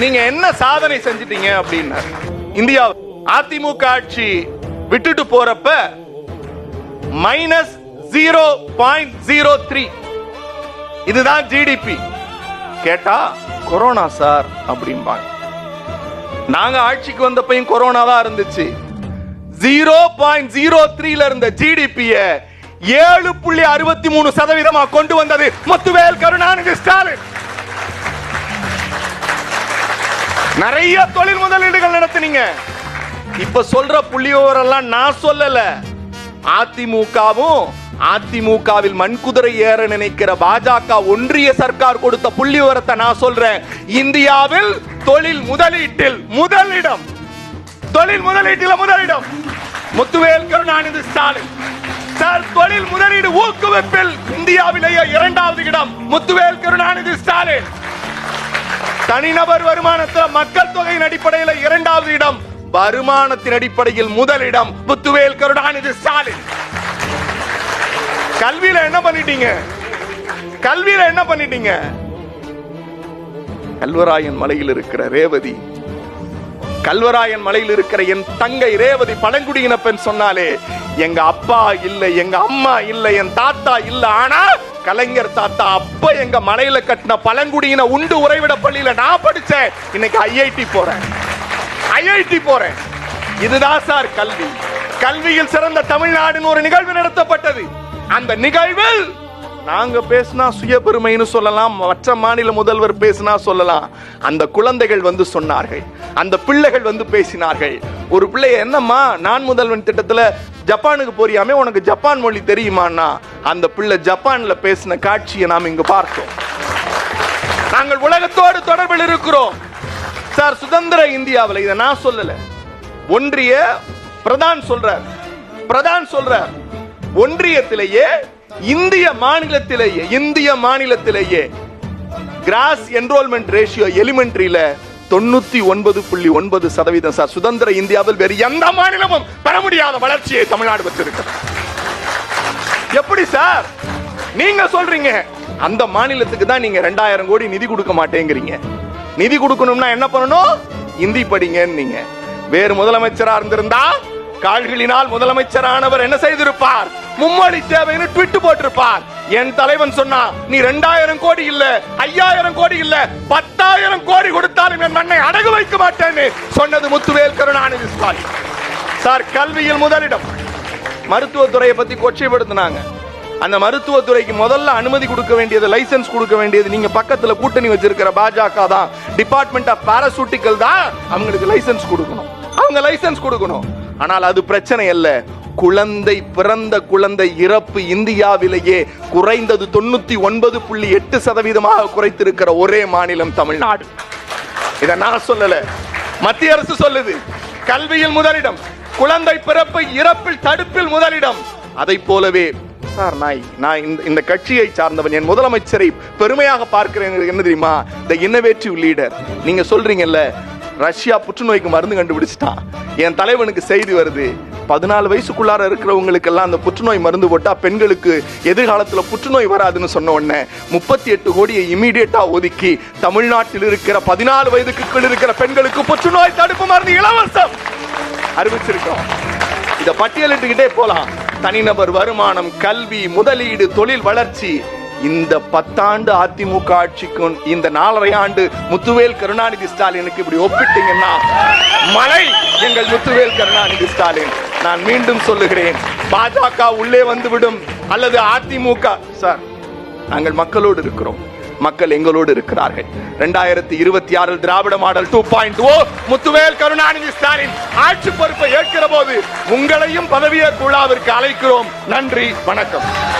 நீங்க என்ன சாதனை செஞ்சிட்டீங்க அப்படின்னா இந்தியா அதிமுக ஆட்சி விட்டுட்டு போறப்ப minus zero point zero three இதுதான் ஜிடிபி கேட்டா கொரோனா சார் அப்படிம்பாங்க. நாங்க ஆட்சிக்கு வந்தப்பையும் கொரோனா தான் இருந்துச்சு. ஜீரோ பாயிண்ட் ஜீரோ த்ரீல இருந்த ஜிடிபிய ஏழு புள்ளி அறுபத்தி மூணு சதவீதமா கொண்டு வந்தது முத்துவேல் கருணாநிதி ஸ்டாலின். நிறைய தொழில் முதலீடுகள் நடத்தினீங்க. இப்ப சொல்ற புள்ளியோரெல்லாம் நான் சொல்லல. அதிமுகவும் அதிமுகவில் மண்குதிரை ஏற நினைக்கிற பாஜக ஒன்றிய சர்க்கார் கொடுத்த புள்ளி விவரத்தை நான் சொல்றேன். இந்தியாவில் தொழில் முதலீட்டில் முதலிடம். தொழில் முதலீட்டில் முதலிடம். முத்துவேல் கருணாநிதி ஸ்டாலின். சார் தொழில் முதலீடு ஊக்குவிப்பில் இந்தியாவிலேயே இரண்டாவது இடம். முத்துவேல் கருணாநிதி ஸ்டாலின். தனிநபர் வருமானத்தில் மக்கள் தொகையின் அடிப்படையில் இரண்டாவது இடம் வருமானத்தின் அடிப்படையில் முதலிடம் புத்துவேல் கருடாநிதி ஸ்டாலின். கல்வியில என்ன பண்ணிட்டீங்க? கல்வியில என்ன பண்ணிட்டீங்க? கல்வராயன் மலையில் இருக்கிற ரேவதி கல்வராயன் மலையில் இருக்கிற என் தங்கை ரேவதி பழங்குடியின பெண் சொன்னாலே எங்க அப்பா இல்லை எங்க அம்மா இல்லை என் தாத்தா இல்லை ஆனா கலைஞர் தாத்தா அப்ப எங்க மலையில கட்டின பழங்குடியின உண்டு உறைவிட பள்ளியில நான் படிச்சேன். இன்னைக்கு ஐஐடி போறேன். ஐஐடி போறேன். இதுதான் சார் கல்வி. கல்வியில் சிறந்த தமிழ்நாடுன்னு ஒரு நிகழ்வு நடத்தப்பட்டது. அந்த நிகழ்வில் நாங்க பேசினா சுயபெருமைன்னு சொல்லலாம் மற்ற மாநில முதல்வர் பேசினா சொல்லலாம். அந்த குழந்தைகள் வந்து சொன்னார்கள் அந்த பிள்ளைகள் வந்து பேசினார்கள். ஒரு பிள்ளை என்னம்மா நான் முதல்வன் திட்டத்துல ஜப்பானுக்கு போறியாமே உனக்கு ஜப்பான் மொழி தெரியுமான்னா அந்த பிள்ளை ஜப்பான்ல பேசின காட்சியை நாம் இங்கு பார்த்தோம். நாங்கள் உலகத்தோடு தொடர்பில் இருக்கிறோம். சார் சுதந்திர இந்தியாவில் இதை நான் சொல்லல. ஒன்றிய பிரதான் சொல்றார். பிரதான் சொல்றார் ஒன்றியத்திலேயே இந்திய மாநிலத்திலேயே இந்திய மாநிலத்திலேயே கிராஸ் என்ரோல்மெண்ட் ரேஷியோ எலிமெண்ட்ரியில தொண்ணூத்தி ஒன்பது புள்ளி ஒன்பது சதவீதம் சார். சுதந்திர இந்தியாவில் வேறு எந்த மாநிலமும் பெற முடியாத வளர்ச்சியை தமிழ்நாடு பெற்றிருக்கு எப்படி சார்? நீங்க சொல்றீங்க அந்த மாநிலத்துக்கு தான் நீங்க ரெண்டாயிரம் கோடி நிதி கொடுக்க மாட்டேங்கிறீங்க. நிதி கொடுக்கணும்னா என்ன பண்ணணும்? இந்தி படிங்கன்னு நீங்க வேறு முதலமைச்சரா இருந்திருந்தா கால்களினால் முதலமைச்சரானவர் என்ன செய்திருப்பார்? மும்மொழி தேவைன்னு ட்விட் போட்டிருப்பார். என் தலைவன் சொன்னா நீ ரெண்டாயிரம் கோடி இல்ல ஐயாயிரம் கோடி இல்ல பத்தாயிரம் கோடி கொடுத்தாலும் என் மண்ணை அடகு வைக்க மாட்டேன்னு சொன்னது முத்துவேல் கருணாநிதி ஸ்டாலின். சார் கல்வியில் முதலிடம். மருத்துவத்துறையை பத்தி கொச்சைப்படுத்தினாங்க. அந்த மருத்துவத்துறைக்கு முதல்ல அனுமதி கொடுக்க வேண்டியது லைசென்ஸ் கொடுக்க வேண்டியது நீங்க பக்கத்துல கூட்டணி வச்சிருக்கிற பாஜக தான். டிபார்ட்மெண்ட் ஆஃப் பாராசூட்டிக்கல் தான் அவங்களுக்கு லைசென்ஸ் கொடுக்கணும். அவங்க லைசென்ஸ் கொடுக்கணும். ஆனால் அது பிரச்சனை அல்ல குழந்தை பிறந்த குழந்தை இறப்பு இந்தியாவிலேயே குறைந்தது தொண்ணூத்தி ஒன்பது புள்ளி எட்டு சதவீதமாக குறைத்திருக்கிற ஒரே மாநிலம் தமிழ்நாடு. இதை நான் சொல்லல. மத்திய அரசு சொல்லுது கல்வியில் முதலிடம் குழந்தை பிறப்பு இறப்பில் தடுப்பில் முதலிடம். அதை போலவே சார் நான் நான் இந்த இந்த கட்சியை சார்ந்தவன் என் முதலமைச்சரை பெருமையாக பார்க்கிறேன் என்ன தெரியுமா? த இன்னோவேட்டிவ் லீடர் நீங்க சொல்றீங்கல்ல ரஷ்யா புற்றுநோய்க்கு மருந்து கண்டுபிடிச்சிட்டான். என் தலைவனுக்கு செய்தி வருது. பதினாலு வயசுக்குள்ளார இருக்கிறவங்களுக்கெல்லாம் அந்த புற்றுநோய் மருந்து போட்டா பெண்களுக்கு எதிர்காலத்தில் புற்றுநோய் வராதுன்னு சொன்ன உடனே முப்பத்தி எட்டு கோடியை இமீடியட்டா ஒதுக்கி தமிழ்நாட்டில் இருக்கிற பதினாலு வயதுக்கு கீழ் இருக்கிற பெண்களுக்கு புற்றுநோய் தடுப்பு மருந்து இலவசம்! அறிவிச்சிருக்கோம். இதை பட்டியலிட்டுக்கிட்டே போகலாம் தனிநபர் வருமானம் கல்வி முதலீடு தொழில் வளர்ச்சி இந்த பத்தாண்டு அதிமுக ஆட்சிக்கும் இந்த நாலரை ஆண்டு முத்துவேல் கருணாநிதி ஸ்டாலினுக்கு இப்படி ஒப்பிட்டீங்கன்னா மலை எங்கள் முத்துவேல் கருணாநிதி ஸ்டாலின். நான் மீண்டும் சொல்லுகிறேன் பாஜக உள்ளே வந்துவிடும் அல்லது அதிமுக சார் நாங்கள் மக்களோடு இருக்கிறோம். மக்கள் எங்களோடு இருக்கிறார்கள். ரெண்டாயிரத்தி இருபத்தி ஆறில் Dravida model two point O Muthuvel Karunanidhi Stalin ஆட்சி பொறுப்பை ஏற்கிற போது உங்களையும் பதவியேற்பு விழாவிற்கு அழைக்கிறோம். நன்றி வணக்கம்.